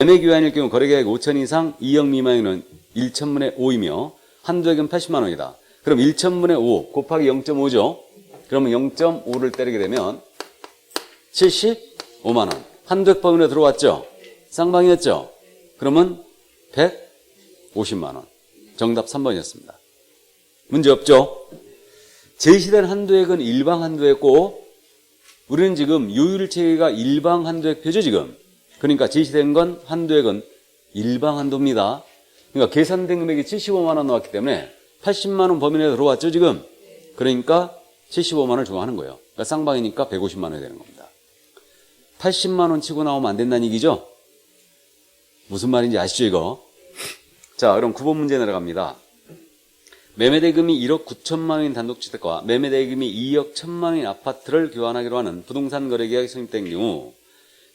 연애 교환일 경우 거래계약 5천 이상 2억 미만이면 1천분의 5이며 한도액은 80만 원이다. 그럼 1천분의 5 곱하기 0.5죠. 그러면 0.5를 때리게 되면 75만 원. 한도액 범위로 들어왔죠. 쌍방이었죠. 그러면 150만 원. 정답 3번이었습니다. 문제 없죠? 제시된 한도액은 일방 한도액고 우리는 지금 요율 체계가 일방 한도액표죠 지금. 그러니까 제시된 건 한도액은 일방 한도입니다. 그러니까 계산된 금액이 75만 원 나왔기 때문에 80만 원 범위 내에 들어왔죠 지금. 그러니까 75만 원을 주고 하는 거예요. 그러니까 쌍방이니까 150만 원이 되는 겁니다. 80만 원 치고 나오면 안 된다는 얘기죠? 무슨 말인지 아시죠 이거? 자 그럼 9번 문제 내려갑니다. 매매대금이 1억 9천만 원인 단독주택과 매매대금이 2억 1천만 원인 아파트를 교환하기로 하는 부동산 거래계약이 성립된 경우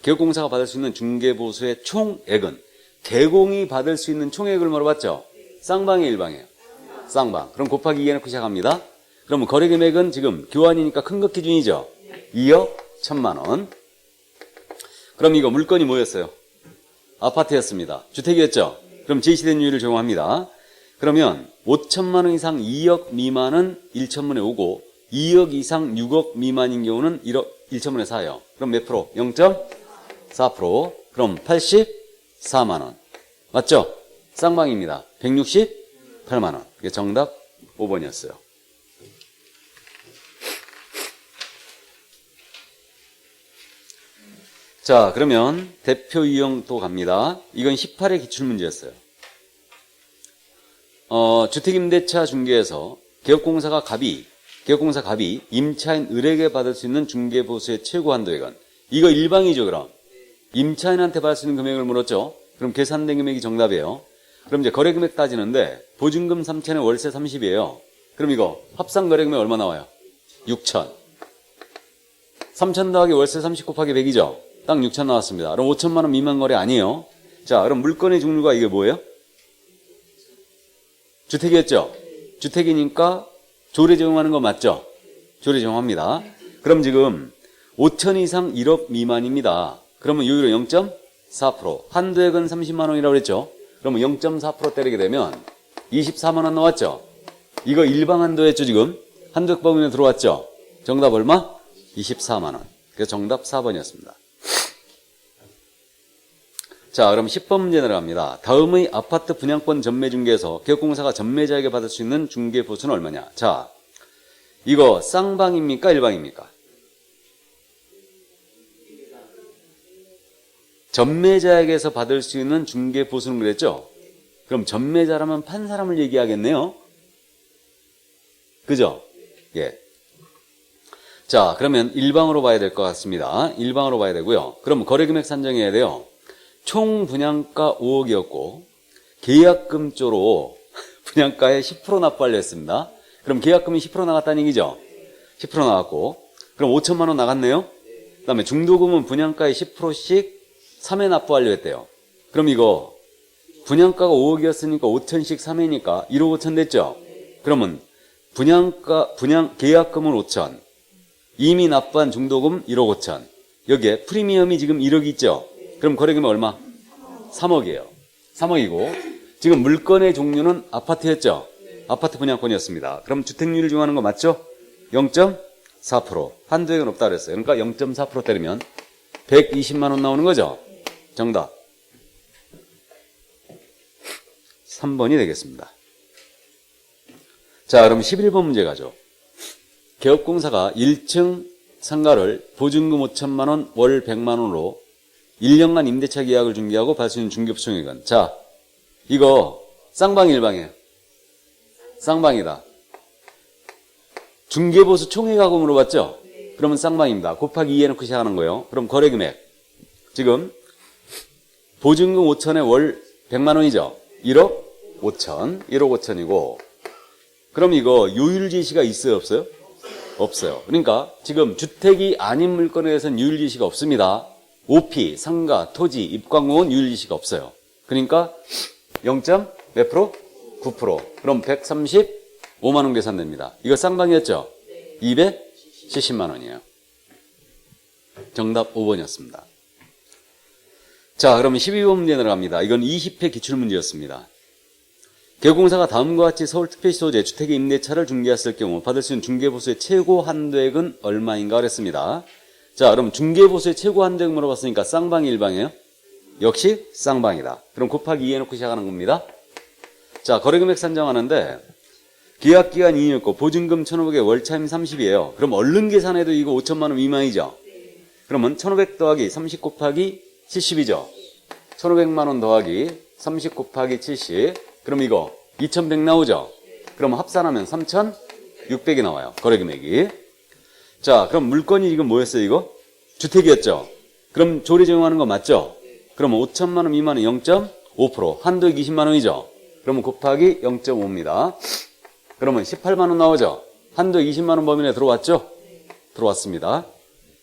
개업공사가 받을 수 있는 중개보수의 총액은 개공이 받을 수 있는 총액을 물어봤죠? 쌍방이 일방이에요. 쌍방. 그럼 곱하기 2 해놓고 시작합니다. 그러면 거래 금액은 지금 교환이니까 큰 것 기준이죠? 2억 1천만 원. 그럼 이거 물건이 뭐였어요? 아파트였습니다. 주택이었죠? 그럼 제시된 유율을 적용합니다. 그러면 5천만 원 이상 2억 미만은 1천분의 5고 2억 이상 6억 미만인 경우는 1억 1천분의 4예요. 그럼 몇 프로? 0.4%. 그럼 84만 원. 맞죠? 쌍방입니다. 168만 원. 이게 정답 5번이었어요. 자, 그러면 대표 유형 또 갑니다. 이건 18의 기출문제였어요. 어, 주택임대차 중개에서 개업공사가 갑이, 개업공사 갑이 임차인 을에게 받을 수 있는 중개보수의 최고 한도액은 이거 일방이죠, 그럼. 임차인한테 받을 수 있는 금액을 물었죠. 그럼 계산된 금액이 정답이에요. 그럼 이제 거래 금액 따지는데 보증금 3천에 월세 30이에요. 그럼 이거 합산 거래 금액 얼마 나와요? 6천. 3천 더하기 월세 30 곱하기 100이죠. 딱 6천 나왔습니다. 그럼 5천만 원 미만 거래 아니에요. 자, 그럼 물건의 종류가 이게 뭐예요? 주택이었죠? 주택이니까 조례 적용하는 거 맞죠? 조례 적용합니다. 그럼 지금 5천 이상 1억 미만입니다. 그러면 요율은 0.4%. 한도액은 30만 원이라고 그랬죠? 그러면 0.4% 때리게 되면 24만 원 나왔죠? 이거 일방 한도였죠, 지금? 한도액 범위에 들어왔죠? 정답 얼마? 24만 원. 그래서 정답 4번이었습니다. 자, 그럼 10번 문제 내려갑니다. 다음의 아파트 분양권 전매 중개에서 개업공사가 전매자에게 받을 수 있는 중개 보수는 얼마냐? 자, 이거 쌍방입니까? 일방입니까? 전매자에게서 받을 수 있는 중개 보수는 그랬죠? 그럼 전매자라면 판 사람을 얘기하겠네요? 그죠? 예. 자, 그러면 일방으로 봐야 될 것 같습니다. 일방으로 봐야 되고요. 그럼 거래 금액 산정해야 돼요. 총 분양가 5억이었고 계약금 쪽으로 분양가에 10% 납부하려 했습니다. 그럼 계약금이 10% 나갔다는 얘기죠? 10% 나갔고 그럼 5천만 원 나갔네요? 그 다음에 중도금은 분양가의 10%씩 3회 납부하려 했대요. 그럼 이거 분양가가 5억이었으니까 5천씩 3회니까 1억 5천 됐죠? 그러면 분양가, 분양, 계약금은 5천 이미 납부한 중도금 1억 5천 여기에 프리미엄이 지금 1억 있죠? 그럼 거래금액 얼마? 3억이에요. 3억이고 지금 물건의 종류는 아파트였죠? 아파트 분양권이었습니다. 그럼 주택률을 중요하는 거 맞죠? 0.4% 한도액은 없다 그랬어요. 그러니까 0.4% 때리면 120만 원 나오는 거죠? 정답 3번이 되겠습니다. 자, 그럼 11번 문제 가죠. 개업공사가 1층 상가를 보증금 5천만 원, 월 100만 원으로 1년간 임대차 계약을 중개하고 있는 중개부총액은 자, 이거 쌍방 일방이에요. 쌍방이다. 중개보수 총액하고 물어봤죠? 그러면 쌍방입니다. 곱하기 2 해놓고 시작하는 거예요. 그럼 거래금액. 지금 보증금 5천에 월 100만 원이죠? 1억 5천. 1억 5천이고 그럼 이거 요율 제시가 있어요? 없어요? 없어요. 그러니까 지금 주택이 아닌 물건에 대해서는 요율 제시가 없습니다. 오피, 상가, 토지, 입광공은 유일 지시가 없어요. 그러니까 0. 몇 프로? 9%. 그럼 135만 원 계산됩니다. 이거 쌍방이었죠? 270만 원이에요. 정답 5번이었습니다. 자, 그러면 12번 문제 들어갑니다. 이건 20회 기출문제였습니다. 개공사가 다음과 같이 서울특별시 소재 주택의 임대차를 중개했을 경우 받을 수 있는 중개보수의 최고 한도액은 얼마인가 그랬습니다. 자, 그럼 중개보수의 최고 한도액 물어봤으니까 쌍방이 일방이에요? 역시 쌍방이다. 그럼 곱하기 2 해놓고 시작하는 겁니다. 자, 거래금액 산정하는데 계약기간 2년이었고 보증금 1,500에 월차임 30이에요. 그럼 얼른 계산해도 이거 5천만 원 미만이죠? 그러면 1,500 더하기 30 곱하기 70이죠? 1,500만 원 더하기 30 곱하기 70. 그럼 이거 2,100 나오죠? 그럼 합산하면 3,600이 나와요. 거래 금액이. 자, 그럼 물건이 이건 뭐였어요, 이거? 주택이었죠? 그럼 조리 적용하는 거 맞죠? 그러면 5천만 원 미만은 0.5%. 한도액 20만 원이죠? 그러면 곱하기 0.5입니다. 그러면 18만 원 나오죠? 한도액 20만 원 범위 내에 들어왔죠? 들어왔습니다.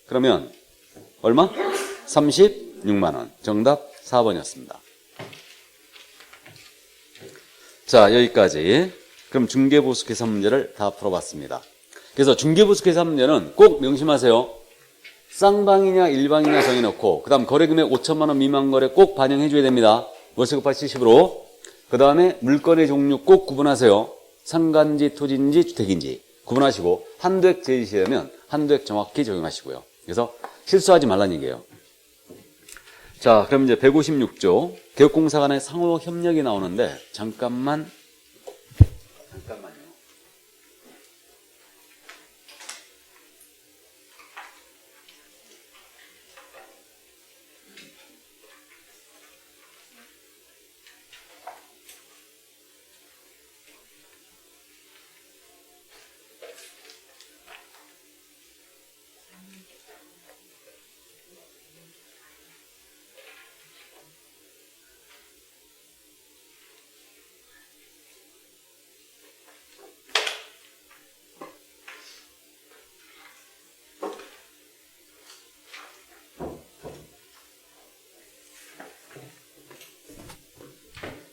그러면 얼마? 36만 원. 정답 4번이었습니다. 자, 여기까지. 그럼 중개보수 계산 문제를 다 풀어봤습니다. 그래서 중개보수 계산 문제는 꼭 명심하세요. 쌍방이냐 일방이냐 정해놓고 그 다음 거래금액 5천만 원 미만 거래 꼭 반영해줘야 됩니다. 월세 곱하기 70으로 그 다음에 물건의 종류 꼭 구분하세요. 상간지, 토지인지, 주택인지 구분하시고 한도액 제시하면 한도액 정확히 적용하시고요. 그래서 실수하지 말라는 얘기예요. 자, 그럼 이제 156조 개업공사 간의 상호 협력이 나오는데 잠깐만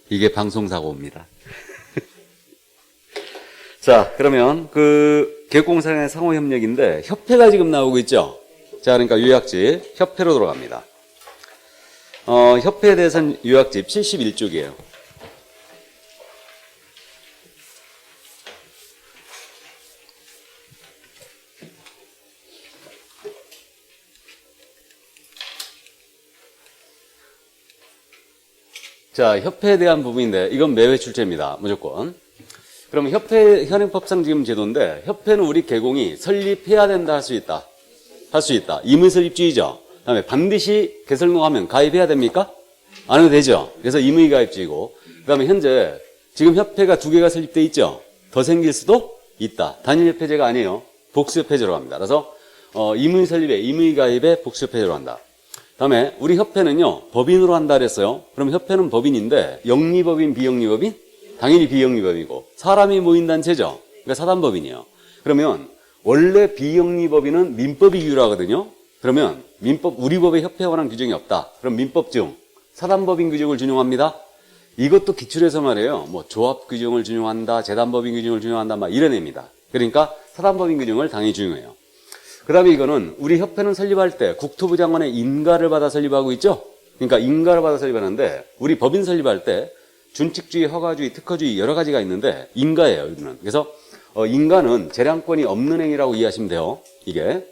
이게 방송사고입니다. 자, 그러면 그 개공사의 상호협력인데 협회가 지금 나오고 있죠? 자, 그러니까 요약집 협회로 돌아갑니다. 어, 협회에 대해서는 요약집 71쪽이에요. 자, 협회에 대한 부분인데 이건 매회 출제입니다. 무조건. 그럼 협회 현행법상 지금 제도인데 협회는 우리 개공이 설립해야 된다 할 수 있다. 할 수 있다. 임의 설립주의죠. 그다음에 반드시 개설공하면 가입해야 됩니까? 안 해도 되죠. 그래서 임의 가입주의고. 그다음에 현재 지금 협회가 두 개가 설립돼 있죠. 더 생길 수도 있다. 단일 협회제가 아니에요. 복수 협회제로 갑니다. 그래서 어, 임의 설립에 임의 가입에 복수 협회제로 한다. 다음에 우리 협회는요 법인으로 한다 그랬어요. 그럼 협회는 법인인데 영리법인 비영리법인 당연히 비영리법이고 사람이 모인 단체죠. 그러니까 사단법인이에요. 그러면 원래 비영리법인은 민법이 유효하거든요. 그러면 민법 우리 법에 협회에 관한 규정이 없다. 그럼 민법 중 사단법인 규정을 준용합니다. 이것도 기출에서 말이에요. 뭐 조합 규정을 준용한다, 재단법인 규정을 준용한다, 막 이런 애입니다. 그러니까 사단법인 규정을 당연히 준용해요. 그 다음에 이거는 우리 협회는 설립할 때 국토부 장관의 인가를 받아 설립하고 있죠? 그러니까 인가를 받아 설립하는데 우리 법인 설립할 때 준칙주의, 허가주의, 특허주의 여러 가지가 있는데 인가예요, 이거는. 그래서 어, 인가는 재량권이 없는 행위라고 이해하시면 돼요. 이게.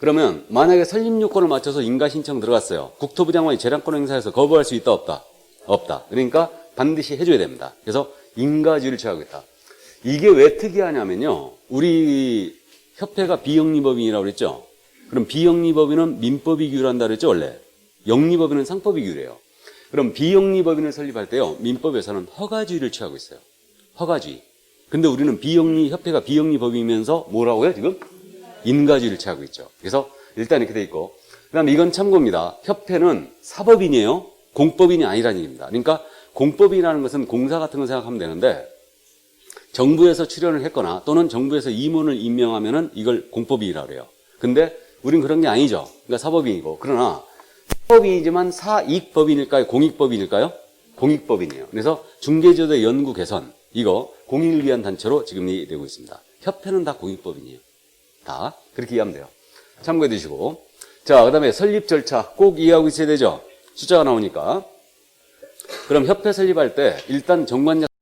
그러면 만약에 설립 요건을 맞춰서 인가 신청 들어갔어요. 국토부 장관이 재량권 행사해서 거부할 수 있다, 없다? 없다. 그러니까 반드시 해줘야 됩니다. 그래서 인가주의를 취하고 있다. 이게 왜 특이하냐면요. 우리 협회가 비영리법인이라고 그랬죠? 그럼 비영리법인은 민법이 규율한다 그랬죠, 원래? 영리법인은 상법이 규율해요. 그럼 비영리법인을 설립할 때요, 민법에서는 허가주의를 취하고 있어요. 허가주의. 근데 우리는 비영리, 협회가 비영리법이면서 뭐라고요, 지금? 인가주의를 취하고 있죠. 그래서 일단 이렇게 돼 있고. 그 다음에 이건 참고입니다. 협회는 사법인이에요. 공법인이 아니라는 얘기입니다. 그러니까 공법인이라는 것은 공사 같은 거 생각하면 되는데 정부에서 출연을 했거나 또는 정부에서 임원을 임명하면은 이걸 공법인이라고 그래요. 근데 우린 그런 게 아니죠. 그러니까 사법인이고. 그러나 사법인이지만 사익법인일까요? 공익법인일까요? 공익법인이에요. 그래서 중개제도의 연구 개선 이거 공익을 위한 단체로 지금 되고 있습니다. 협회는 다 공익법인이에요. 다 그렇게 이해하면 돼요. 참고해 두시고 자 그다음에 설립 절차 꼭 이해하고 있어야 되죠. 숫자가 나오니까. 그럼 협회 설립할 때 일단 정관장